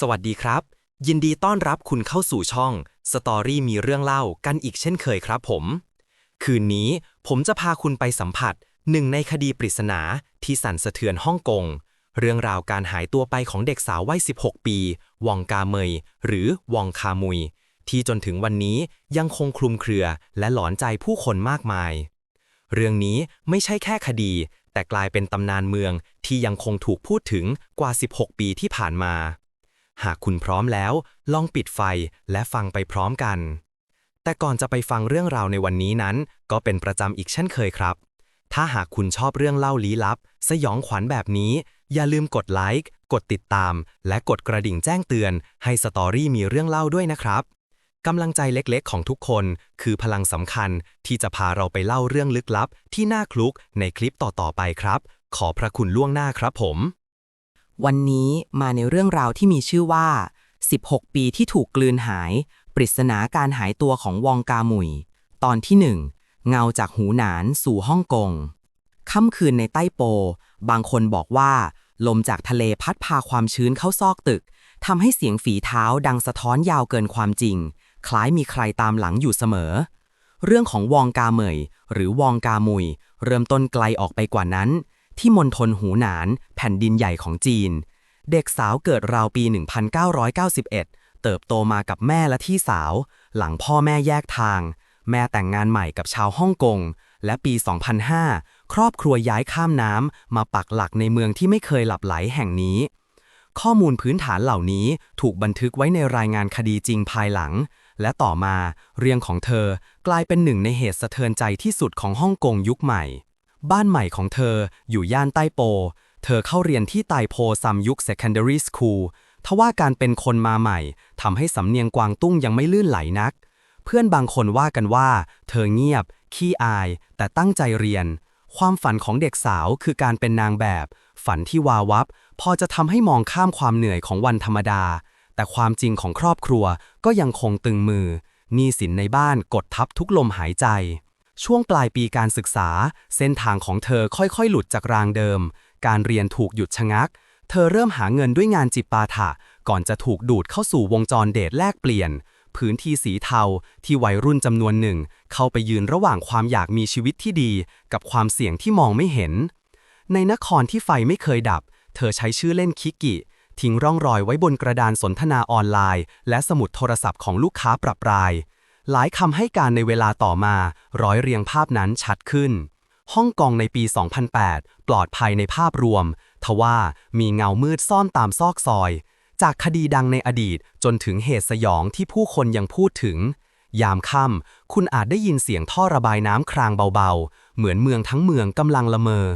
สวัสดีครับ ยินดีต้อนรับคุณเข้าสู่ช่องสตอรี่มีเรื่องเล่ากันอีกเช่นเคยครับผม คืนนี้ผมจะพาคุณไปสัมผัสหนึ่งในคดีปริศนาที่สั่นสะเทือนฮ่องกง เรื่องราวการหายตัวไปของเด็กสาววัย 16 ปี วองกาเมย หรือวองคามุย ที่จนถึงวันนี้ยังคงคลุมเครือและหลอนใจผู้คนมากมาย เรื่องนี้ไม่ใช่แค่คดี แต่กลายเป็นตำนานเมืองที่ยังคงถูกพูดถึงกว่า 16 ปีที่ผ่านมา หากคุณพร้อมแล้ว ลองปิดไฟและฟังไปพร้อมกัน แต่ก่อนจะไปฟังเรื่องราวในวันนี้นั้น ก็เป็นประจำอีกเช่นเคยครับ ถ้าหากคุณชอบเรื่องเล่าลี้ลับ สยองขวัญแบบนี้ อย่าลืมกดไลค์กดติดตาม และกดกระดิ่งแจ้งเตือน ให้สตอรี่มีเรื่องเล่าด้วยนะครับกำลังใจเล็กๆ ของทุกคน คือพลังสำคัญที่จะพาเราไปเล่าเรื่องลึกลับ ที่น่าคลุกในคลิปต่อๆไปครับ ขอพระคุณล่วงหน้าครับผม วันนี้มาในเรื่องราวที่มีชื่อว่า 16 ปีที่ถูกกลืนหาย ปริศนาการหายตัวของวองกาหมุย ตอนที่1เงาจากหูหนานสู่ฮ่องกง ค่ำคืนในใต้โป บางคนบอกว่า ลมจากทะเลพัดพาความชื้นเข้าซอกตึกทำให้เสียงฝีเท้าดังสะท้อนยาวเกินความจริง คล้ายมีใครตามหลังอยู่เสมอ เรื่องของวองกาเหมย หรือวองกามุย เริ่มต้นไกลออกไปกว่านั้น ที่มณฑลหูหนาน แผ่นดินใหญ่ของจีน เด็กสาวเกิดราวปี 1991 เติบโตมากับแม่และที่สาว หลังพ่อแม่แยกทาง แม่แต่งงานใหม่กับชาวฮ่องกง และปี 2005 ครอบครัวย้ายข้ามน้ำมาปักหลักในเมืองที่ไม่เคยหลับไหลแห่งนี้ ข้อมูลพื้นฐานเหล่านี้ถูกบันทึกไว้ในรายงานคดีจริงภายหลัง และต่อมาเรื่องของเธอกลายเป็นหนึ่งในเหตุสะเทือนใจที่สุดของฮ่องกงยุคใหม่ บ้านใหม่ของเธออยู่ย่านใต้โป เธอเข้าเรียนที่ไตโพซัมยุค Secondary School ทว่าการเป็นคนมาใหม่ทำให้สำเนียงกวางตุ้งยังไม่ลื่นไหลนัก เพื่อนบางคนว่ากันว่า เธอเงียบ ขี้อาย แต่ตั้งใจเรียน ความฝันของเด็กสาวคือการเป็นนางแบบ ฝันที่วาวับ พอจะทำให้มองข้ามความเหนื่อยของวันธรรมดา แต่ความจริงของครอบครัวก็ยังคงตึงมือหนี้สินในบ้านกดทับทุกลมหายใจ ช่วงปลายปีการศึกษา เส้นทางของเธอค่อยๆ หลุดจากรางเดิม การเรียนถูกหยุดชะงัก เธอเริ่มหาเงินด้วยงานจิปาถะ ก่อนจะถูกดูดเข้าสู่วงจรเดทแลกเปลี่ยน พื้นที่สีเทาที่วัยรุ่นจำนวนหนึ่ง เข้าไปยืนระหว่างความอยากมีชีวิตที่ดี กับความเสี่ยงที่มองไม่เห็น ในนครที่ไฟไม่เคยดับ เธอใช้ชื่อเล่นคิกิทิ้งร่องรอยไว้บนกระดานสนทนาออนไลน์ และสมุดโทรศัพท์ของลูกค้าปรับราย หลายคำให้การในเวลาต่อมา ร้อยเรียงภาพนั้นชัดขึ้น ฮ่องกงในปี 2008 ปลอดภัยในภาพรวม ทว่ามีเงามืดซ่อนตามซอกซอย จากคดีดังในอดีตจนถึงเหตุสยองที่ผู้คนยังพูดถึง ยามค่ำคุณอาจได้ยินเสียงท่อระบายน้ำครางเบาๆ เหมือนเมืองทั้งเมืองกำลังละเมอ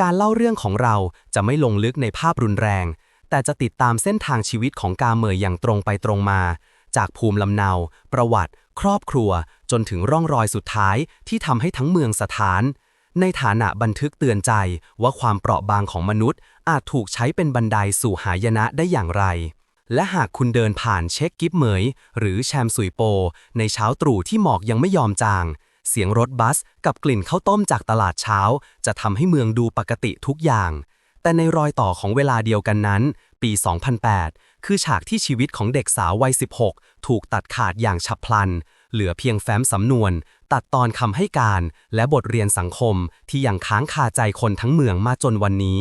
การเล่าเรื่องของเราจะไม่ลงลึกในภาพรุนแรง แต่จะติดตามเส้นทางชีวิตของกาเมยอย่างตรงไปตรงมา จากภูมิลำเนา ประวัติ ครอบครัว จนถึงร่องรอยสุดท้ายที่ทำให้ทั้งเมืองสถาน ในฐานะบันทึกเตือนใจว่าความเปราะบางของมนุษย์ อาจถูกใช้เป็นบันไดสู่หายนะได้อย่างไร และหากคุณเดินผ่านเช็คกิฟเหมย หรือแชมสุยโป ในเช้าตรู่ที่หมอกยังไม่ยอมจาง เสียงรถบัสกับกลิ่นข้าวต้มจากตลาดเช้า จะทำให้เมืองดูปกติทุกอย่างแต่ในรอยต่อของเวลาเดียวกันนั้น ปี 2008 คือฉากที่ชีวิตของเด็กสาววัย 16 ถูกตัดขาดอย่างฉับพลัน เหลือเพียงแฟ้มสำนวน ตัดตอนคำให้การ และบทเรียนสังคมที่ยังค้างคาใจคนทั้งเมืองมาจนวันนี้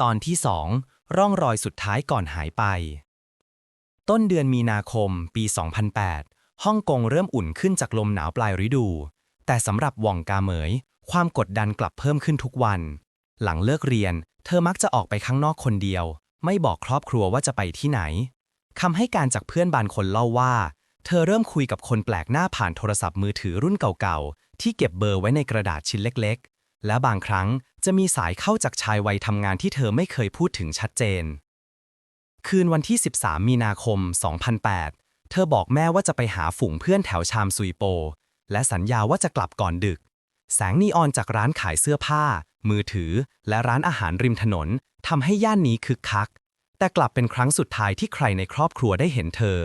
ตอนที่ 2 ร่องรอยสุดท้ายก่อนหายไป ต้นเดือนมีนาคมปี 2008 ฮ่องกงเริ่มอุ่นขึ้นจากลมหนาวปลายฤดู แต่สำหรับหว่องกาเหมย ความกดดันกลับเพิ่มขึ้นทุกวัน หลังเลิกเรียน เธอมักจะออกไปข้างนอกคนเดียว ไม่บอกครอบครัวว่าจะไปที่ไหนคำให้การจากเพื่อนบางคนเล่าว่า เธอเริ่มคุยกับคนแปลกหน้าผ่านโทรศัพท์มือถือรุ่นเก่าๆ ที่เก็บเบอร์ไว้ในกระดาษชิ้นเล็กๆ และบางครั้งจะมีสายเข้าจากชายวัยทำงานที่เธอไม่เคยพูดถึงชัดเจน คืนวันที่ 13 มีนาคม 2008 เธอบอกแม่ว่าจะไปหาฝูงเพื่อนแถวชามซุยโป และสัญญาว่าจะกลับก่อนดึก แสงนีออนจากร้านขายเสื้อผ้า มือถือ และร้านอาหารริมถนนทำให้ย่านนี้คึกคัก แต่กลับเป็นครั้งสุดท้ายที่ใครในครอบครัวได้เห็นเธอ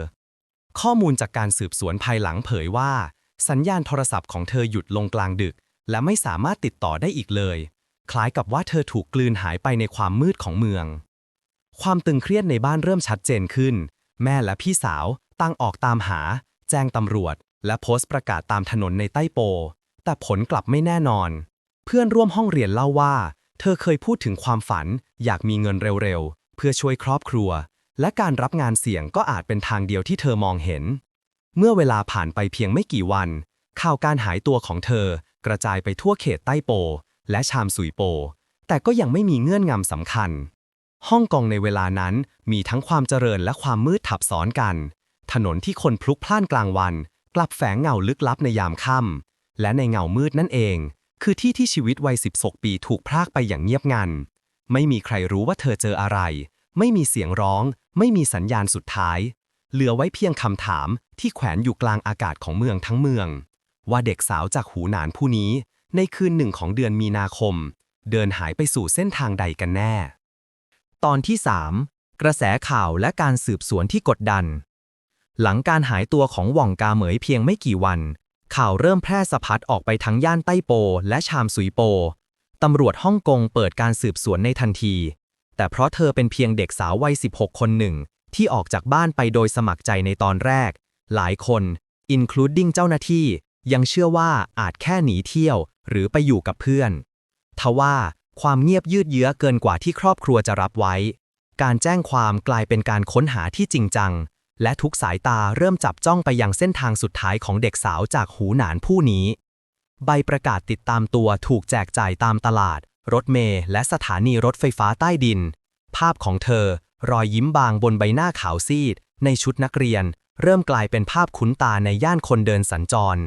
ข้อมูลจากการสืบสวนภายหลังเผยว่า สัญญาณโทรศัพท์ของเธอหยุดลงกลางดึก และไม่สามารถติดต่อได้อีกเลย คล้ายกับว่าเธอถูกกลืนหายไปในความมืดของเมือง ความตึงเครียดในบ้านเริ่มชัดเจนขึ้น แม่และพี่สาวตั้งออกตามหา แจ้งตำรวจ และโพสต์ประกาศตามถนนในใต้โป แต่ผลกลับไม่แน่นอน เพื่อนร่วมห้องเรียนเล่าว่า เธอเคยพูดถึงความฝัน อยากมีเงินเร็วๆ เพื่อช่วยครอบครัว และการรับงานเสี่ยงก็อาจเป็นทางเดียวที่เธอมองเห็น เมื่อเวลาผ่านไปเพียงไม่กี่วัน ข่าวการหายตัวของเธอ กระจายไปทั่วเขตใต้โป และชามสุยโป แต่ก็ยังไม่มีเงื่อนงำสำคัญ ฮ่องกงในเวลานั้นมีทั้งความเจริญและความมืดทับซ้อนกัน ถนนที่คนพลุกพล่านกลางวัน กลับแฝงเงาลึกลับในยามค่ำ และในเงามืดนั่นเอง คือที่ที่ชีวิตวัย16ปีถูกพรากไปอย่างเงียบงัน ไม่มีใครรู้ว่าเธอเจออะไร ไม่มีเสียงร้อง ไม่มีสัญญาณสุดท้าย เหลือไว้เพียงคำถามที่แขวนอยู่กลางอากาศของเมืองทั้งเมือง ว่าเด็กสาวจากหูหนานผู้นี้ ในคืนหนึ่งของเดือนมีนาคม เดินหายไปสู่เส้นทางใดกันแน่ ตอนที่3กระแสข่าวและการสืบสวนที่กดดัน หลังการหายตัวของหว่องกาเหมยเพียงไม่กี่วัน ข่าวเริ่มแพร่สะพัดออกไปทั้งย่านใต้โป และชามสุยโป ตำรวจฮ่องกงเปิดการสืบสวนในทันที แต่เพราะเธอเป็นเพียงเด็กสาววัย 16 คนหนึ่ง ที่ออกจากบ้านไปโดยสมัครใจในตอนแรก หลายคน including เจ้าหน้าที่ ยังเชื่อว่าอาจแค่หนีเที่ยว หรือไปอยู่กับเพื่อน ทว่าความเงียบยืดเยื้อเกินกว่าที่ครอบครัวจะรับไว้ การแจ้งความกลายเป็นการค้นหาที่จริงจัง และทุกสายตาเริ่มจับจ้องไปยังเส้นทางสุดท้ายของเด็กสาวจากหูหนานผู้นี้ ใบประกาศติดตามตัวถูกแจกจ่ายตามตลาด รถเมล์และสถานีรถไฟฟ้าใต้ดิน ภาพของเธอ รอยยิ้มบางบนใบหน้าขาวซีด ในชุดนักเรียน เริ่มกลายเป็นภาพคุ้นตาในย่านคนเดินสัญจร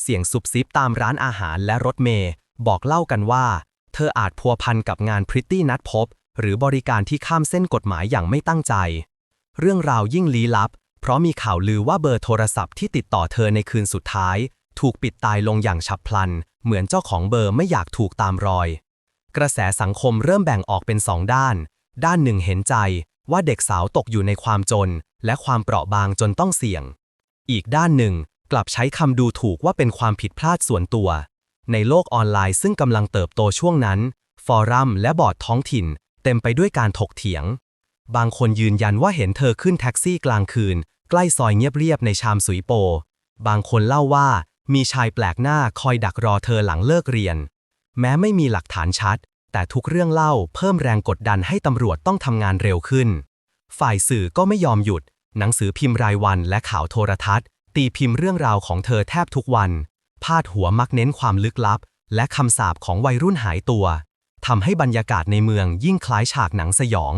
เสียงซุบซิบตามร้านอาหารและรถเมล์บอกเล่ากันว่า เธออาจพัวพันกับงานพริตตี้นัดพบ หรือบริการที่ข้ามเส้นกฎหมายอย่างไม่ตั้งใจ เรื่องราวยิ่งลี้ลับ เพราะมีข่าวลือว่าเบอร์โทรศัพท์ที่ติดต่อเธอในคืนสุดท้าย ถูกปิดตายลงอย่างฉับพลัน เหมือนเจ้าของเบอร์ไม่อยากถูกตามรอย กระแสสังคมเริ่มแบ่งออกเป็นสองด้าน ด้านหนึ่งเห็นใจว่าเด็กสาวตกอยู่ในความจน และความเปราะบางจนต้องเสี่ยง อีกด้านหนึ่งกลับใช้คำดูถูกว่าเป็นความผิดพลาดส่วนตัว ในโลกออนไลน์ซึ่งกำลังเติบโตช่วงนั้น ฟอรัมและบอร์ดท้องถิ่น เต็มไปด้วยการถกเถียง บางคนยืนยันว่าเห็นเธอขึ้นแท็กซี่กลางคืน ใกล้ซอยเงียบเรียบในชามสุยโป บางคนเล่าว่ามีชายแปลกหน้าคอยดักรอเธอหลังเลิกเรียน แม้ไม่มีหลักฐานชัด แต่ทุกเรื่องเล่าเพิ่มแรงกดดันให้ตำรวจต้องทำงานเร็วขึ้น ฝ่ายสื่อก็ไม่ยอมหยุด หนังสือพิมพ์รายวันและข่าวโทรทัศน์ ตีพิมพ์เรื่องราวของเธอแทบทุกวัน พาดหัวมักเน้นความลึกลับ และคำสาปของวัยรุ่นหายตัวทำให้บรรยากาศในเมืองยิ่งคล้ายฉากหนังสยอง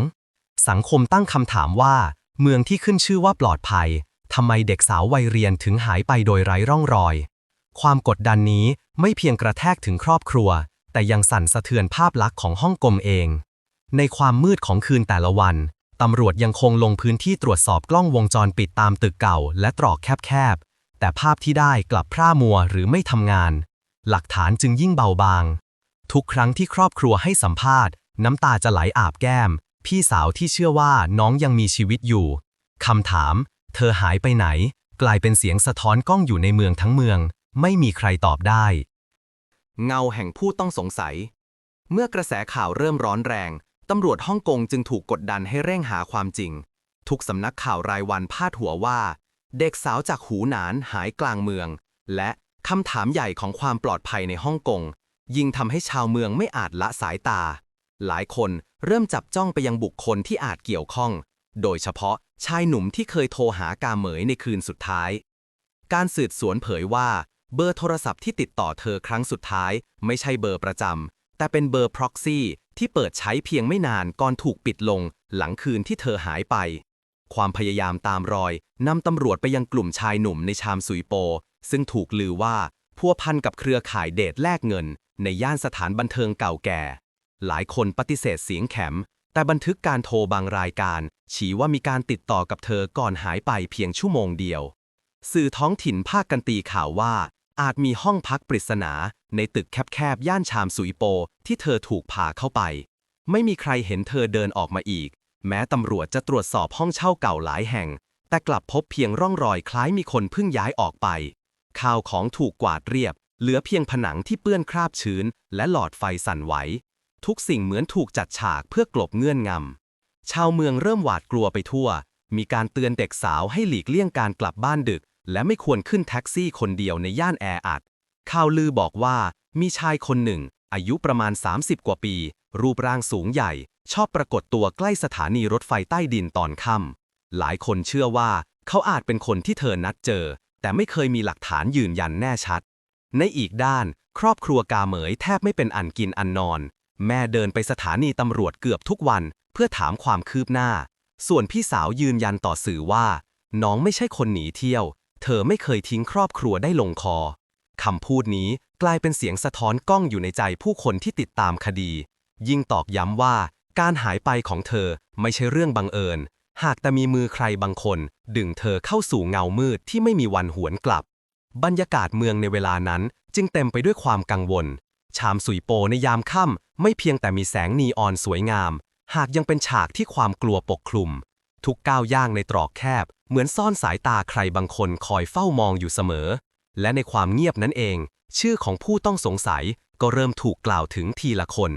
สังคมตั้งคำถามว่า เมืองที่ขึ้นชื่อว่าปลอดภัยทำไมเด็กสาววัยเรียนถึงหายไปโดยไร้ร่องรอย ความกดดันนี้ไม่เพียงกระแทกถึงครอบครัว แต่ยังสั่นสะเทือนภาพลักษณ์ของฮ่องกงเอง ในความมืดของคืนแต่ละวันตำรวจยังคงลงพื้นที่ตรวจสอบกล้องวงจรปิดตามตึกเก่า และตรอกแคบๆ แต่ภาพที่ได้กลับพร่ามัวหรือไม่ทำงาน หลักฐานจึงยิ่งเบาบาง ทุกครั้งที่ครอบครัวให้สัมภาษณ์ น้ำตาจะไหลอาบแก้ม พี่สาวที่เชื่อว่าน้องยังมีชีวิตอยู่ คำถาม เธอหายไปไหน กลายเป็นเสียงสะท้อนกล้องอยู่ในเมืองทั้งเมือง ไม่มีใครตอบได้ เงาแห่งผู้ต้องสงสัย เมื่อกระแสข่าวเริ่มร้อนแรง ตำรวจฮ่องกงจึงถูกกดดันให้เร่งหาความจริง ทุกสำนักข่าวรายวันพาดหัวว่า เด็กสาวจากหูหนานหายกลางเมือง และคำถามใหญ่ของความปลอดภัยในฮ่องกงยิ่งทำให้ชาวเมืองไม่อาจละสายตา หลายคน เริ่มจับจ้องไปยังบุคคลที่อาจเกี่ยวข้อง โดยเฉพาะชายหนุ่มที่เคยโทรหากาเหมยในคืนสุดท้าย การสืบสวนเผยว่า เบอร์โทรศัพท์ที่ติดต่อเธอครั้งสุดท้าย ไม่ใช่เบอร์ประจำแต่เป็นเบอร์ proxy ที่เปิดใช้เพียงไม่นานก่อนถูกปิดลง หลังคืนที่เธอหายไป ความพยายามตามรอยนำตำรวจไปยังกลุ่มชายหนุ่มในชามซุยโป ซึ่งถูกลือว่าพัวพันกับเครือข่ายเดทแลกเงิน ในย่านสถานบันเทิงเก่าแก่ หลายคนปฏิเสธเสียงแข็ม แต่บันทึกการโทรบางรายการ ชี้ว่ามีการติดต่อกับเธอก่อนหายไปเพียงชั่วโมงเดียว สื่อท้องถิ่นภาคกันตีข่าวว่า อาจมีห้องพักปริศนา ในตึกแคบๆย่านชามสุยโป ที่เธอถูกพาเข้าไป ไม่มีใครเห็นเธอเดินออกมาอีก แม้ตำรวจจะตรวจสอบห้องเช่าเก่าหลายแห่ง แต่กลับพบเพียงร่องรอยคล้ายมีคนเพิ่งย้ายออกไปข้าวของถูกกวาดเรียบ เหลือเพียงผนังที่เปื้อนคราบชื้น และหลอดไฟสั่นไหว ทุกสิ่งเหมือนถูกจัดฉากเพื่อกลบเงื่อนงำ ชาวเมืองเริ่มหวาดกลัวไปทั่ว มีการเตือนเด็กสาวให้หลีกเลี่ยงการกลับบ้านดึก และไม่ควรขึ้นแท็กซี่คนเดียวในย่านแออัด ข่าวลือบอกว่ามีชายคนหนึ่ง อายุประมาณ 30 กว่าปี รูปร่างสูงใหญ่ ชอบปรากฏตัวใกล้สถานีรถไฟใต้ดินตอนค่ำ หลายคนเชื่อว่า เขาอาจเป็นคนที่เธอนัดเจอ แต่ไม่เคยมีหลักฐานยืนยันแน่ชัด ในอีกด้าน ครอบครัวกาเหมยแทบไม่เป็นอันกินอันนอน แม่เดินไปสถานีตำรวจเกือบทุกวันเพื่อถามความคืบหน้า ส่วนพี่สาวยืนยันต่อสื่อว่า น้องไม่ใช่คนหนีเที่ยว เธอไม่เคยทิ้งครอบครัวได้ลงคอคำพูดนี้กลายเป็นเสียงสะท้อนกล้องอยู่ในใจผู้คนที่ติดตามคดี ยิ่งตอกย้ำว่าการหายไปของเธอไม่ใช่เรื่องบังเอิญ หากแต่มีมือใครบางคน ดึงเธอเข้าสู่เงามืดที่ไม่มีวันหวนกลับ บรรยากาศเมืองในเวลานั้นจึงเต็มไปด้วยความกังวล ชามสุยโปในยามค่ำไม่เพียงแต่มีแสงนีออนสวยงาม หากยังเป็นฉากที่ความกลัวปกคลุม ทุกก้าวย่างในตรอกแคบ เหมือนซ่อนสายตาใครบางคนคอยเฝ้ามองอยู่เสมอ และในความเงียบนั้นเอง ชื่อของผู้ต้องสงสัยก็เริ่มถูกกล่าวถึงทีละคน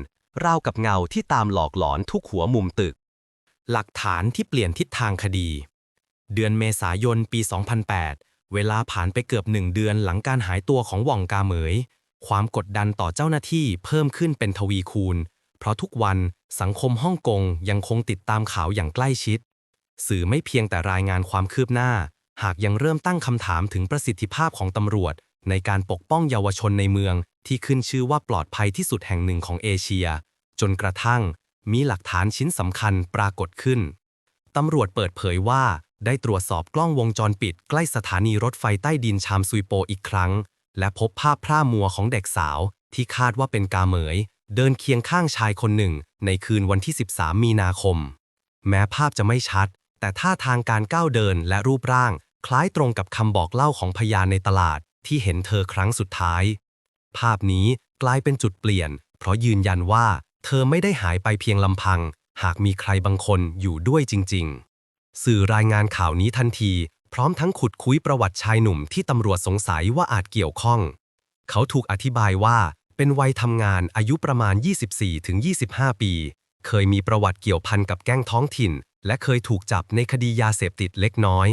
ราวกับเงาที่ตามหลอกหลอนทุกหัวมุมตึก หลักฐานที่เปลี่ยนทิศทางคดี เดือนเมษายนปี 2008 เวลาผ่านไปเกือบหนึ่งเดือนหลังการหายตัวของว่องกาเหมย ความกดดันต่อเจ้าหน้าที่เพิ่มขึ้นเป็นทวีคูณ เพราะทุกวันสังคมฮ่องกงยังคงติดตามข่าวอย่างใกล้ชิด สื่อไม่เพียงแต่รายงานความคืบหน้า หากยังเริ่มตั้งคำถามถึงประสิทธิภาพของตำรวจ ในการปกป้องเยาวชนในเมือง ที่ขึ้นชื่อว่าปลอดภัยที่สุดแห่งหนึ่งของเอเชีย จนกระทั่ง มีหลักฐานชิ้นสำคัญปรากฏขึ้นตำรวจเปิดเผยว่าได้ตรวจสอบกล้องวงจรปิดใกล้สถานีรถไฟใต้ดินชามซุยโปอีกครั้ง และพบภาพพร่ามัวของเด็กสาว ที่คาดว่าเป็นกาเหมย เดินเคียงข้างชายคนหนึ่ง ในคืนวันที่ 13 มีนาคม แม้ภาพจะไม่ชัด แต่ท่าทางการก้าวเดินและรูปร่าง คล้ายตรงกับคำบอกเล่าของพยานในตลาด ที่เห็นเธอครั้งสุดท้าย ภาพนี้กลายเป็นจุดเปลี่ยน เพราะยืนยันว่า เธอไม่ได้หายไปเพียงลำพัง หากมีใครบางคนอยู่ด้วยจริง ๆ สื่อรายงานข่าวนี้ทันที พร้อมทั้งขุดคุยประวัติชายหนุ่มที่ตำรวจสงสัยว่าอาจเกี่ยวข้อง เขาถูกอธิบายว่าเป็นวัยทำงานอายุประมาณ 24-25 ปี เคยมีประวัติเกี่ยวพันกับแก๊งท้องถิ่น และเคยถูกจับในคดียาเสพติดเล็กน้อย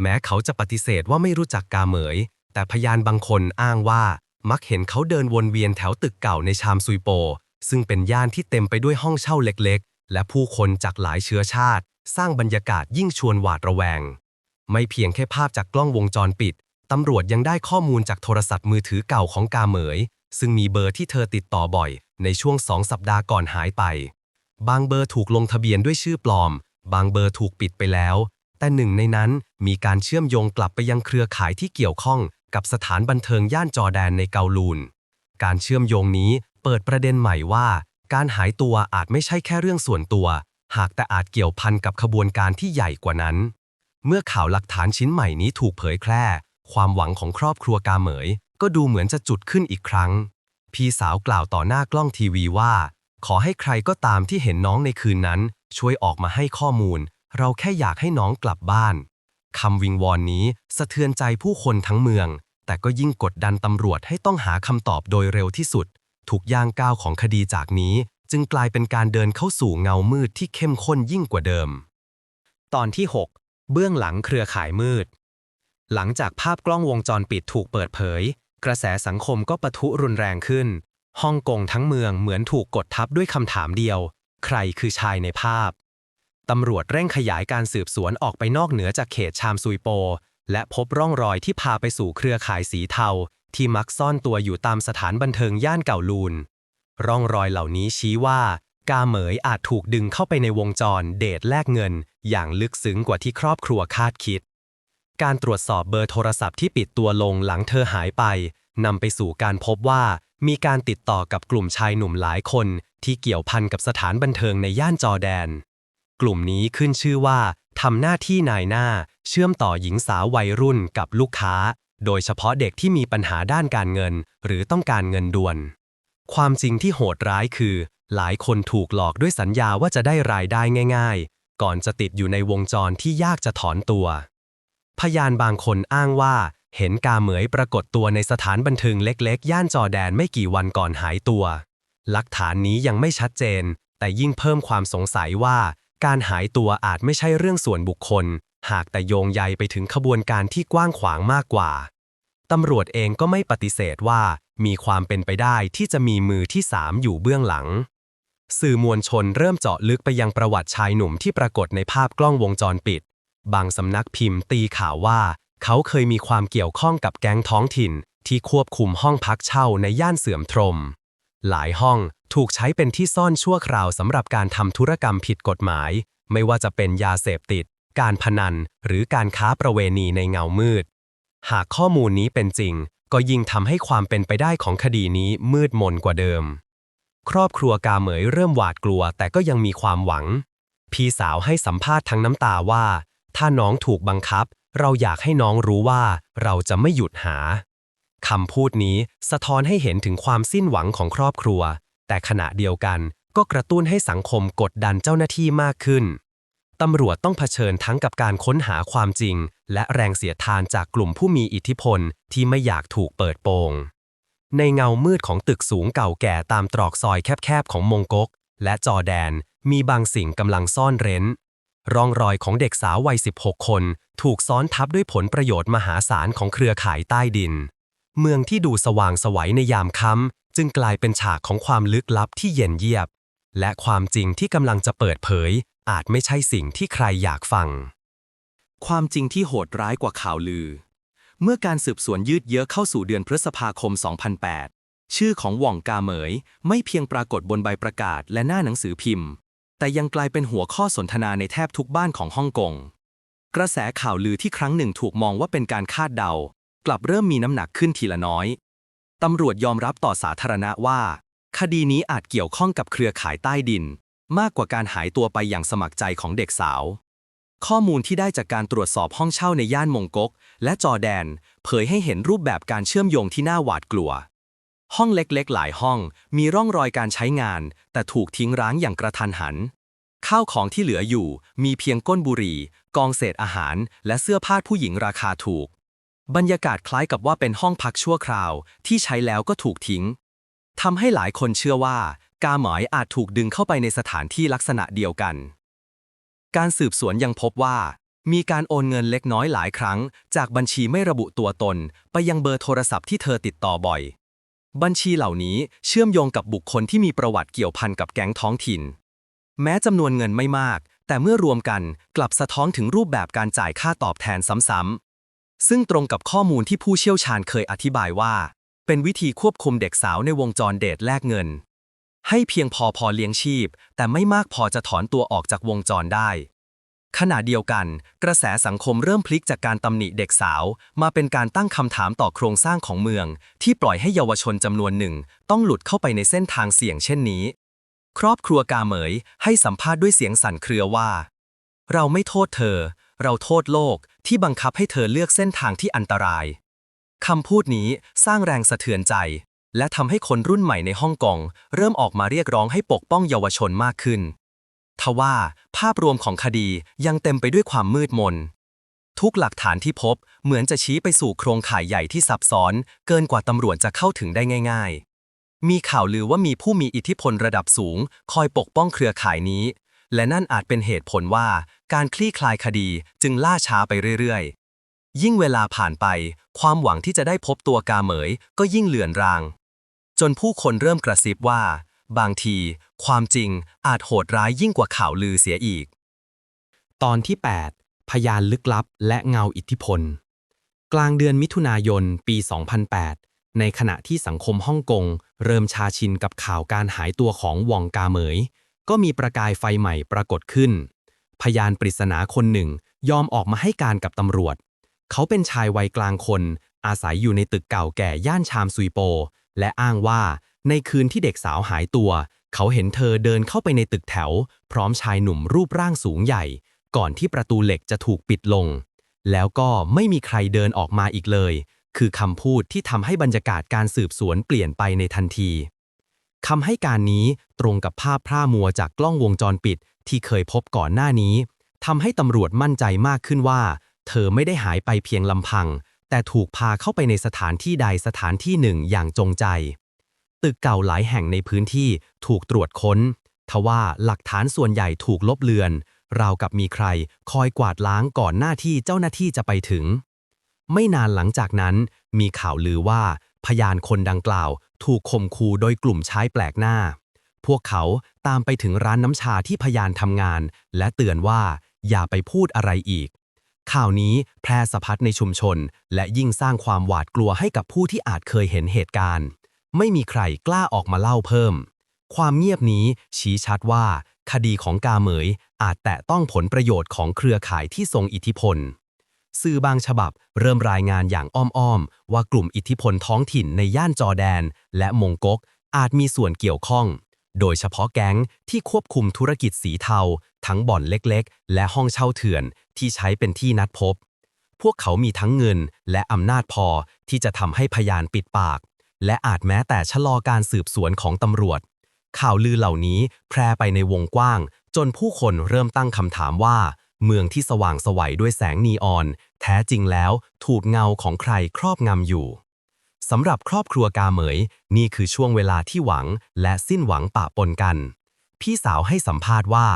แม้เขาจะปฏิเสธว่าไม่รู้จักกาเหมย แต่พยานบางคนอ้างว่า มักเห็นเขาเดินวนเวียนแถวตึกเก่าในชามซุยโป ซึ่งเป็นย่านที่เต็มไปด้วยห้องเช่าเล็กๆ และผู้คนจากหลายเชื้อชาติ สร้างบรรยากาศยิ่งชวนหวาดระแวง ไม่เพียงแค่ภาพจากกล้องวงจรปิด ตำรวจยังได้ข้อมูลจากโทรศัพท์มือถือเก่าของกาเหมย ซึ่งมีเบอร์ที่เธอติดต่อบ่อย ในช่วงสองสัปดาห์ก่อนหายไป บางเบอร์ถูกลงทะเบียนด้วยชื่อปลอม บางเบอร์ถูกปิดไปแล้ว แต่หนึ่งในนั้นมีการเชื่อมโยงกลับไปยังเครือข่ายที่เกี่ยวข้อง กับสถานบันเทิงย่านจอแดนในเกาลูน การเชื่อมโยงนี้เปิดประเด็นใหม่ว่า การหายตัวอาจไม่ใช่แค่เรื่องส่วนตัว หากแต่อาจเกี่ยวพันกับขบวนการที่ใหญ่กว่านั้น เมื่อข่าวหลักฐานชิ้นใหม่นี้ถูกเผยแพร่ ความหวังของครอบครัวกาเหมย ก็ดูเหมือนจะจุดขึ้นอีกครั้ง พี่สาวกล่าวต่อหน้ากล้องทีวีว่า ขอให้ใครก็ตามที่เห็นน้องในคืนนั้น ช่วยออกมาให้ข้อมูล เราแค่อยากให้น้องกลับบ้านคำวิงวอนนี้สะเทือนใจผู้คนทั้งเมือง แต่ก็ยิ่งกดดันตำรวจให้ต้องหาคำตอบโดยเร็วที่สุดทุกย่างก้าวของคดีจากนี้ จึงกลายเป็นการเดินเข้าสู่เงามืดที่เข้มข้นยิ่งกว่าเดิม ตอนที่ 6 เบื้องหลังเครือข่ายมืด หลังจากภาพกล้องวงจรปิดถูกเปิดเผย กระแสสังคมก็ปะทุรุนแรงขึ้น ฮ่องกงทั้งเมืองเหมือนถูกกดทับด้วยคำถามเดียว ใครคือชายในภาพ ตำรวจเร่งขยายการสืบสวนออกไปนอกเหนือจากเขตชามซุยโป และพบร่องรอยที่พาไปสู่เครือข่ายสีเทา ที่มักซ่อนตัวอยู่ตามสถานบันเทิงย่านเก่าลูน ร่องรอยเหล่านี้ชี้ว่า กาเหมยอาจถูกดึงเข้าไปในวงจรเดทแลกเงิน อย่างลึกซึ้งกว่าที่ครอบครัวคาดคิด การตรวจสอบเบอร์โทรศัพท์ที่ปิดตัวลงหลังเธอหายไปนำไปสู่การพบว่ามีการติดต่อกับกลุ่มชายหนุ่มหลายคน ที่เกี่ยวพันกับสถานบันเทิงในย่านจอร์แดน กลุ่มนี้ขึ้นชื่อว่าทำหน้าที่นายหน้า เชื่อมต่อหญิงสาววัยรุ่นกับลูกค้า โดยเฉพาะเด็กที่มีปัญหาด้านการเงิน หรือต้องการเงินด่วน ความจริงที่โหดร้ายคือ หลายคนถูกหลอกด้วยสัญญาว่าจะได้รายได้ง่าย ๆ ก่อนจะติดอยู่ในวงจรที่ยากจะถอนตัว พยานบางคนอ้างว่า เห็นกาเหมยปรากฏตัวในสถานบันเทิงเล็กๆ ย่านจอแดนไม่กี่วันก่อนหายตัว หลักฐานนี้ยังไม่ชัดเจน แต่ยิ่งเพิ่มความสงสัยว่า การหายตัวอาจไม่ใช่เรื่องส่วนบุคคล หากแต่โยงใยไปถึงขบวนการที่กว้างขวางมากกว่าตำรวจเองก็ไม่ปฏิเสธว่ามีความเป็นไปได้ที่จะมีมือที่สามอยู่เบื้องหลัง สื่อมวลชนเริ่มเจาะลึกไปยังประวัติชายหนุ่มที่ปรากฏในภาพกล้องวงจรปิด บางสำนักพิมพ์ตีข่าวว่า เขาเคยมีความเกี่ยวข้องกับแก๊งท้องถิ่น ที่ควบคุมห้องพักเช่าในย่านเสื่อมทรม หลายห้องถูกใช้เป็นที่ซ่อนชั่วคราวสำหรับการทำธุรกรรมผิดกฎหมาย ไม่ว่าจะเป็นยาเสพติด การพนัน หรือการค้าประเวณีในเงามืด หากข้อมูลนี้เป็นจริง ก็ยิ่งทำให้ความเป็นไปได้ของคดีนี้มืดมนกว่าเดิม ครอบครัวกาเหมยเริ่มหวาดกลัวแต่ก็ยังมีความหวัง พี่สาวให้สัมภาษณ์ทั้งน้ำตาว่า ถ้าน้องถูกบังคับ เราอยากให้น้องรู้ว่าเราจะไม่หยุดหาคำพูดนี้สะท้อนให้เห็นถึงความสิ้นหวังของครอบครัว แต่ขณะเดียวกันก็กระตุ้นให้สังคมกดดันเจ้าหน้าที่มากขึ้นตำรวจต้องเผชิญทั้งกับการค้นหาความจริง และแรงเสียดทานจากกลุ่มผู้มีอิทธิพลที่ไม่อยากถูกเปิดโปง ในเงามืดของตึกสูงเก่าแก่ตามตรอกซอยแคบๆของมงกก และจอแดนมีบางสิ่งกำลังซ่อนเร้น ร่องรอยของเด็กสาววัย 16 คน ถูกซ้อนทับด้วยผลประโยชน์มหาศาลของเครือข่ายใต้ดิน เมืองที่ดูสว่างสวัยในยามค่ำจึงกลายเป็นฉากของความลึกลับที่เย็นเยียบ และความจริงที่กำลังจะเปิดเผย อาจไม่ใช่สิ่งที่ใครอยากฟัง ความจริงที่โหดร้ายกว่าข่าวลือ เมื่อการสืบสวนยืดเยื้อเข้าสู่เดือนพฤษภาคม 2008 ชื่อของหว่องกาเหมยไม่เพียงปรากฏบนใบประกาศและหน้าหนังสือพิมพ์ แต่ยังกลายเป็นหัวข้อสนทนาในแทบทุกบ้านของฮ่องกง กระแสข่าวลือที่ครั้งหนึ่งถูกมองว่าเป็นการคาดเดา กลับเริ่มมีน้ำหนักขึ้นทีละน้อย ตำรวจยอมรับต่อสาธารณะว่า คดีนี้อาจเกี่ยวข้องกับเครือข่ายใต้ดิน มากกว่าการหายตัวไปอย่างสมัครใจของเด็กสาว ข้อมูลที่ได้จากการตรวจสอบห้องเช่าในย่านมงกก และจอแดน เผยให้เห็นรูปแบบการเชื่อมโยงที่น่าหวาดกลัว ห้องเล็กๆ หลายห้อง มีร่องรอยการใช้งาน แต่ถูกทิ้งร้างอย่างกระทันหัน ข้าวของที่เหลืออยู่ มีเพียงก้นบุหรี่ กองเศษอาหาร และเสื้อผ้าผู้หญิงราคาถูก บรรยากาศคล้ายกับว่าเป็นห้องพักชั่วคราว ที่ใช้แล้วก็ถูกทิ้งทำให้หลายคนเชื่อว่า กาหมอยอาจถูกดึงเข้าไปในสถานที่ลักษณะเดียวกัน การสืบสวนยังพบว่า มีการโอนเงินเล็กน้อยหลายครั้ง จากบัญชีไม่ระบุตัวตน ไปยังเบอร์โทรศัพท์ที่เธอติดต่อบ่อย บัญชีเหล่านี้เชื่อมโยงกับบุคคลที่มีประวัติเกี่ยวพันกับแก๊งท้องถิ่น แม้จำนวนเงินไม่มาก แต่เมื่อรวมกันกลับสะท้อนถึงรูปแบบการจ่ายค่าตอบแทนซ้ำๆซึ่งตรงกับข้อมูลที่ผู้เชี่ยวชาญเคยอธิบายว่า เป็นวิธีควบคุมเด็กสาวในวงจรเดทแลกเงิน ให้เพียงพอพอเลี้ยงชีพ แต่ไม่มากพอจะถอนตัวออกจากวงจรได้ ขณะเดียวกัน กระแสสังคมเริ่มพลิกจากการตำหนิเด็กสาว มาเป็นการตั้งคำถามต่อโครงสร้างของเมือง ที่ปล่อยให้เยาวชนจำนวนหนึ่ง ต้องหลุดเข้าไปในเส้นทางเสี่ยงเช่นนี้ ครอบครัวกาเหมยให้สัมภาษณ์ด้วยเสียงสั่นเครือว่า เราไม่โทษเธอ เราโทษโลกที่บังคับให้เธอเลือกเส้นทางที่อันตรายคำพูดนี้สร้างแรงสะเทือนใจ และทำให้คนรุ่นใหม่ในฮ่องกงเริ่มออกมาเรียกร้องให้ปกป้องเยาวชนมากขึ้น ทว่าภาพรวมของคดียังเต็มไปด้วยความมืดมน ทุกหลักฐานที่พบเหมือนจะชี้ไปสู่โครงข่ายใหญ่ที่ซับซ้อน เกินกว่าตำรวจจะเข้าถึงได้ง่าย ๆ มีข่าวลือว่ามีผู้มีอิทธิพลระดับสูง คอยปกป้องเครือข่ายนี้ และนั่นอาจเป็นเหตุผลว่าการคลี่คลายคดีจึงล่าช้าไปเรื่อยๆ ยิ่งเวลาผ่านไป ความหวังที่จะได้พบตัวกาเหมยก็ยิ่งเลือนราง จนผู้คนเริ่มกระซิบว่า บางที ความจริงอาจโหดร้ายยิ่งกว่าข่าวลือเสียอีก ตอนที่ 8 พยานลึกลับและเงาอิทธิพล กลางเดือนมิถุนายนปี 2008 ในขณะที่สังคมฮ่องกง เริ่มชาชินกับข่าวการหายตัวของหว่องกาเหมย ก็มีประกายไฟใหม่ปรากฏขึ้น พยานปริศนาคนหนึ่งยอมออกมาให้การกับตำรวจ เขาเป็นชายวัยกลางคน อาศัยอยู่ในตึกเก่าแก่ย่านชามซุยโป และอ้างว่าในคืนที่เด็กสาวหายตัว เขาเห็นเธอเดินเข้าไปในตึกแถว พร้อมชายหนุ่มรูปร่างสูงใหญ่ ก่อนที่ประตูเหล็กจะถูกปิดลง แล้วก็ไม่มีใครเดินออกมาอีกเลย คือคำพูดที่ทำให้บรรยากาศการสืบสวนเปลี่ยนไปในทันทีคำให้การนี้ตรงกับภาพพร่ามัวจากกล้องวงจรปิดที่เคยพบก่อนหน้านี้ทำให้ตำรวจมั่นใจมากขึ้นว่า เธอไม่ได้หายไปเพียงลำพัง แต่ถูกพาเข้าไปในสถานที่ใดสถานที่หนึ่งอย่างจงใจ ตึกเก่าหลายแห่งในพื้นที่ถูกตรวจค้น ทว่าหลักฐานส่วนใหญ่ถูกลบเลือน ราวกับมีใครคอยกวาดล้างก่อนหน้าที่เจ้าหน้าที่จะไปถึง ไม่นานหลังจากนั้น มีข่าวลือว่า พยานคนดังกล่าว ถูกข่มขู่โดยกลุ่มชายแปลกหน้า พวกเขาตามไปถึงร้านน้ำชาที่พยานทำงาน และเตือนว่าอย่าไปพูดอะไรอีก ข่าวนี้แพร่สะพัดในชุมชน และยิ่งสร้างความหวาดกลัวให้กับผู้ที่อาจเคยเห็นเหตุการณ์ ไม่มีใครกล้าออกมาเล่าเพิ่ม ความเงียบนี้ชี้ชัดว่า คดีของกาเหมยอาจแตะต้องผลประโยชน์ของเครือข่ายที่ทรงอิทธิพล สื่อบางฉบับเริ่มรายงานอย่างอ้อมๆ ว่ากลุ่มอิทธิพลท้องถิ่นในย่านจอแดน และมงกกอาจมีส่วนเกี่ยวข้อง โดยเฉพาะแก๊งที่ควบคุมธุรกิจสีเทา ทั้งบ่อนเล็กๆ และห้องเช่าเถื่อนที่ใช้เป็นที่นัดพบ พวกเขามีทั้งเงินและอำนาจพอที่จะทำให้พยานปิดปาก และอาจแม้แต่ชะลอการสืบสวนของตำรวจ ข่าวลือเหล่านี้แพร่ไปในวงกว้าง จนผู้คนเริ่มตั้งคำถามว่า เมืองที่สว่างสวัยด้วยแสงนีออน แท้จริงแล้วถูกเงาของใครครอบงำอยู่ สำหรับครอบครัวกาเหมย นี่คือช่วงเวลาที่หวังและสิ้นหวังปะปนกัน พี่สาวให้สัมภาษณ์ว่า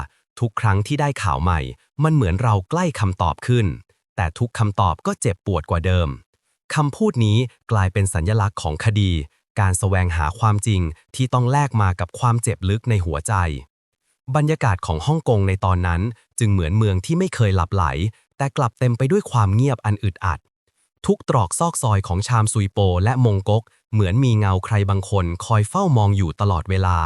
ทุกครั้งที่ได้ข่าวใหม่ มันเหมือนเราใกล้คำตอบขึ้น แต่ทุกคำตอบก็เจ็บปวดกว่าเดิมคำพูดนี้กลายเป็นสัญลักษณ์ของคดี การแสวงหาความจริงที่ต้องแลกมากับความเจ็บลึกในหัวใจ บรรยากาศของฮ่องกงในตอนนั้น จึงเหมือนเมืองที่ไม่เคยหลับไหล แต่กลับเต็มไปด้วยความเงียบอันอึดอัด ทุกตรอกซอกซอยของชามซุยโปและมงกก เหมือนมีเงาใครบางคนคอยเฝ้ามองอยู่ตลอดเวลา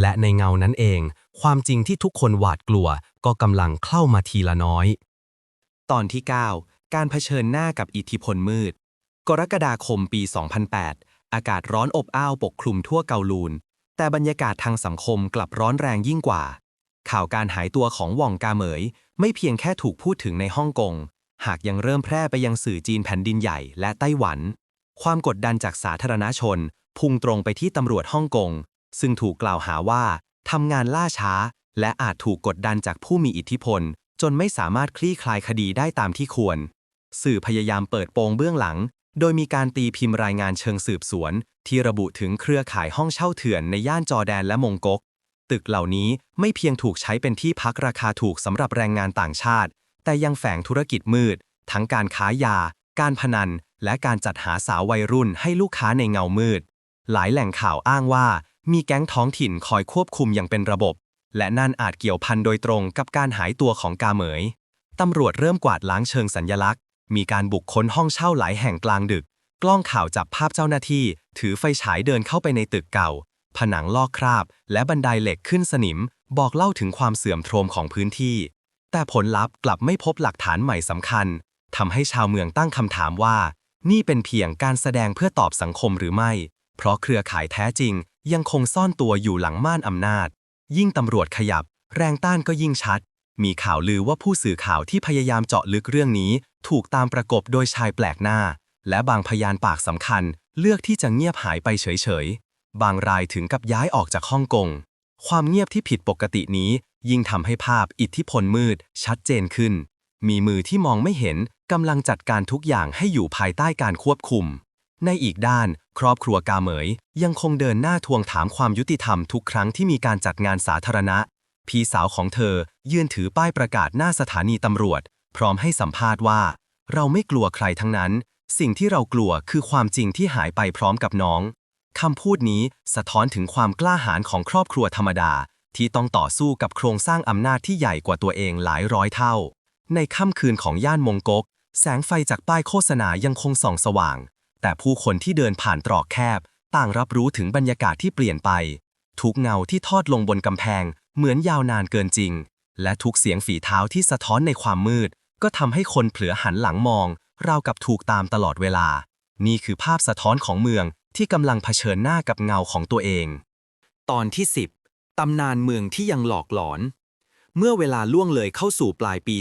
และในเงานั้นเอง ความจริงที่ทุกคนหวาดกลัวก็กำลังเข้ามาทีละน้อย ตอนที่ 9 การเผชิญหน้ากับอิทธิพลมืด กรกฎาคมปี 2008 อากาศร้อนอบอ้าวปกคลุมทั่วเกาลูน แต่บรรยากาศทางสังคมกลับร้อนแรงยิ่งกว่า ข่าวการหายตัวของหว่องกาเหมย ไม่เพียงแค่ถูกพูดถึงในฮ่องกง หากยังเริ่มแพร่ไปยังสื่อจีนแผ่นดินใหญ่และไต้หวัน ความกดดันจากสาธารณชน พุ่งตรงไปที่ตำรวจฮ่องกง ซึ่งถูกกล่าวหาว่าทำงานล่าช้า และอาจถูกกดดันจากผู้มีอิทธิพล จนไม่สามารถคลี่คลายคดีได้ตามที่ควร สื่อพยายามเปิดโปงเบื้องหลัง โดยมีการตีพิมพ์รายงานเชิงสืบสวน ที่ระบุถึงเครือข่ายห้องเช่าเถื่อนในย่านจอแดนและมงกกตึกเหล่านี้ไม่เพียงถูกใช้เป็นที่พักราคาถูกสำหรับแรงงานต่างชาติ แต่ยังแฝงธุรกิจมืด ทั้งการค้ายา การพนัน และการจัดหาสาววัยรุ่นให้ลูกค้าในเงามืด หลายแหล่งข่าวอ้างว่า มีแก๊งท้องถิ่นคอยควบคุมอย่างเป็นระบบ และนั่นอาจเกี่ยวพันโดยตรงกับการหายตัวของกาเหมยตำรวจเริ่มกวาดล้างเชิงสัญญลักษณ์ มีการบุกค้นห้องเช่าหลายแห่งกลางดึก กล้องข่าวจับภาพเจ้าหน้าที่ ถือไฟฉายเดินเข้าไปในตึกเก่า ผนังลอกคราบ และบันไดเหล็กขึ้นสนิม บอกเล่าถึงความเสื่อมโทรมของพื้นที่ แต่ผลลัพธ์กลับไม่พบหลักฐานใหม่สำคัญทำให้ชาวเมืองตั้งคำถามว่า นี่เป็นเพียงการแสดงเพื่อตอบสังคมหรือไม่ เพราะเครือข่ายแท้จริง ยังคงซ่อนตัวอยู่หลังม่านอำนาจ ยิ่งตำรวจขยับ แรงต้านก็ยิ่งชัด มีข่าวลือว่าผู้สื่อข่าวที่พยายามเจาะลึกเรื่องนี้ ถูกตามประกบโดยชายแปลกหน้า และบางพยานปากสำคัญ เลือกที่จะเงียบหายไปเฉยๆบางรายถึงกับย้ายออกจากฮ่องกงความเงียบที่ผิดปกตินี้ยิ่งทำให้ภาพอิทธิพลมืด ชัดเจนขึ้น มีมือที่มองไม่เห็นกำลังจัดการทุกอย่างให้อยู่ภายใต้การควบคุม ในอีกด้าน ครอบครัวกาเหมย ยังคงเดินหน้าทวงถามความยุติธรรมทุกครั้งที่มีการจัดงานสาธารณะ พี่สาวของเธอยื่นถือป้ายประกาศหน้าสถานีตำรวจ พร้อมให้สัมภาษณ์ว่า เราไม่กลัวใครทั้งนั้น สิ่งที่เรากลัวคือความจริงที่หายไปพร้อมกับน้องคำพูดนี้สะท้อนถึงความกล้าหาญของครอบครัวธรรมดา ที่ต้องต่อสู้กับโครงสร้างอำนาจที่ใหญ่กว่าตัวเองหลายร้อยเท่า ในค่ำคืนของย่านมงกก แสงไฟจากป้ายโฆษณายังคงส่องสว่าง แต่ผู้คนที่เดินผ่านตรอกแคบ ต่างรับรู้ถึงบรรยากาศที่เปลี่ยนไป ทุกเงาที่ทอดลงบนกำแพง เหมือนยาวนานเกินจริง และทุกเสียงฝีเท้าที่สะท้อนในความมืด ก็ทำให้คนเผลอหันหลังมอง ราวกับถูกตามตลอดเวลา นี่คือภาพสะท้อนของเมืองที่กำลังเผชิญหน้ากับเงาของตัวเอง ตอนที่ 10 ตำนานเมืองที่ยังหลอกหลอน เมื่อเวลาล่วงเลยเข้าสู่ปลายปี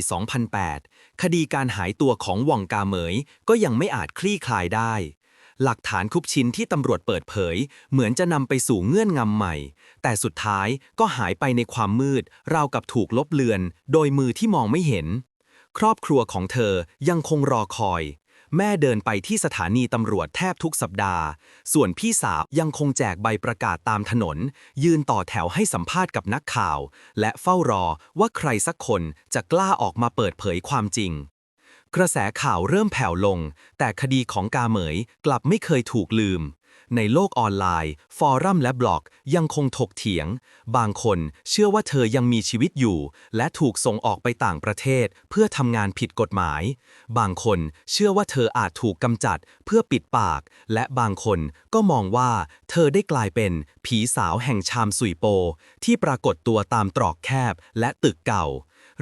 2008 คดีการหายตัวของว่องกาเหมยก็ยังไม่อาจคลี่คลายได้ หลักฐานคุบชิ้นที่ตำรวจเปิดเผย เหมือนจะนำไปสู่เงื่อนงำใหม่ แต่สุดท้ายก็หายไปในความมืด ราวกับถูกลบเลือน โดยมือที่มองไม่เห็น ครอบครัวของเธอยังคงรอคอย แม่เดินไปที่สถานีตำรวจแทบทุกสัปดาห์ ส่วนพี่สาวยังคงแจกใบประกาศตามถนน ยืนต่อแถวให้สัมภาษณ์กับนักข่าว และเฝ้ารอว่าใครสักคนจะกล้าออกมาเปิดเผยความจริง กระแสข่าวเริ่มแผ่วลง แต่คดีของกาเหมยกลับไม่เคยถูกลืม ในโลกออนไลน์ ฟอรัมและบล็อกยังคงถกเถียง บางคนเชื่อว่าเธอยังมีชีวิตอยู่ และถูกส่งออกไปต่างประเทศ เพื่อทำงานผิดกฎหมาย บางคนเชื่อว่าเธออาจถูกกำจัดเพื่อปิดปาก และบางคนก็มองว่าเธอได้กลายเป็นผีสาวแห่งชามสุยโป ที่ปรากฏตัวตามตรอกแคบและตึกเก่า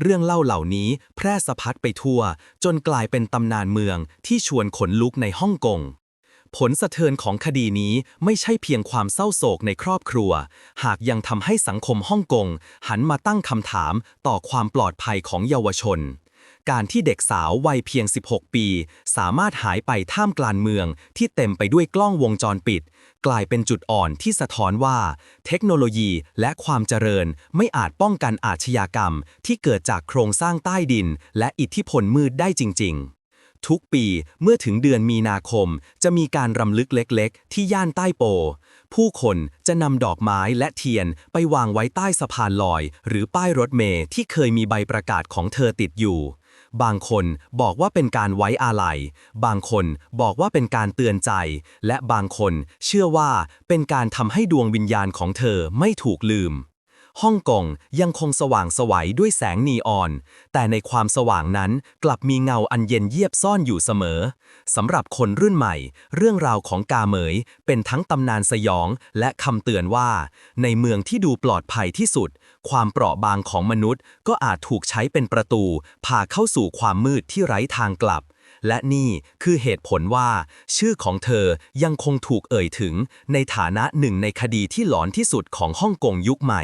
เรื่องเล่าเหล่านี้แพร่สะพัดไปทั่ว จนกลายเป็นตำนานเมืองที่ชวนขนลุกในฮ่องกง ผลสะเทือนของคดีนี้ไม่ใช่เพียงความเศร้าโศกในครอบครัว หากยังทำให้สังคมฮ่องกง หันมาตั้งคำถามต่อความปลอดภัยของเยาวชน การที่เด็กสาววัยเพียง 16 ปี สามารถหายไปท่ามกลางเมือง ที่เต็มไปด้วยกล้องวงจรปิด กลายเป็นจุดอ่อนที่สะท้อนว่า เทคโนโลยีและความเจริญไม่อาจป้องกันอาชญากรรม ที่เกิดจากโครงสร้างใต้ดิน และอิทธิพลมืดได้จริง ๆ ทุกปีเมื่อถึงเดือนมีนาคม จะมีการรำลึกเล็กๆ ที่ย่านใต้โป ผู้คนจะนำดอกไม้และเทียนไปวางไว้ใต้สะพานลอย หรือป้ายรถเมล์ที่เคยมีใบประกาศของเธอติดอยู่ บางคนบอกว่าเป็นการไว้อาลัย บางคนบอกว่าเป็นการเตือนใจ และบางคนเชื่อว่าเป็นการทำให้ดวงวิญญาณของเธอไม่ถูกลืม ฮ่องกงยังคงสว่างสวัยด้วยแสงนีออน แต่ในความสว่างนั้นกลับมีเงาอันเย็นเยียบซ่อนอยู่เสมอ สำหรับคนรุ่นใหม่ เรื่องราวของกาเหมย เป็นทั้งตำนานสยองและคำเตือนว่า ในเมืองที่ดูปลอดภัยที่สุด ความเปราะบางของมนุษย์ ก็อาจถูกใช้เป็นประตู พาเข้าสู่ความมืดที่ไร้ทางกลับและนี่คือเหตุผลว่า ชื่อของเธอยังคงถูกเอ่ยถึง ในฐานะหนึ่งในคดีที่หลอนที่สุดของฮ่องกงยุคใหม่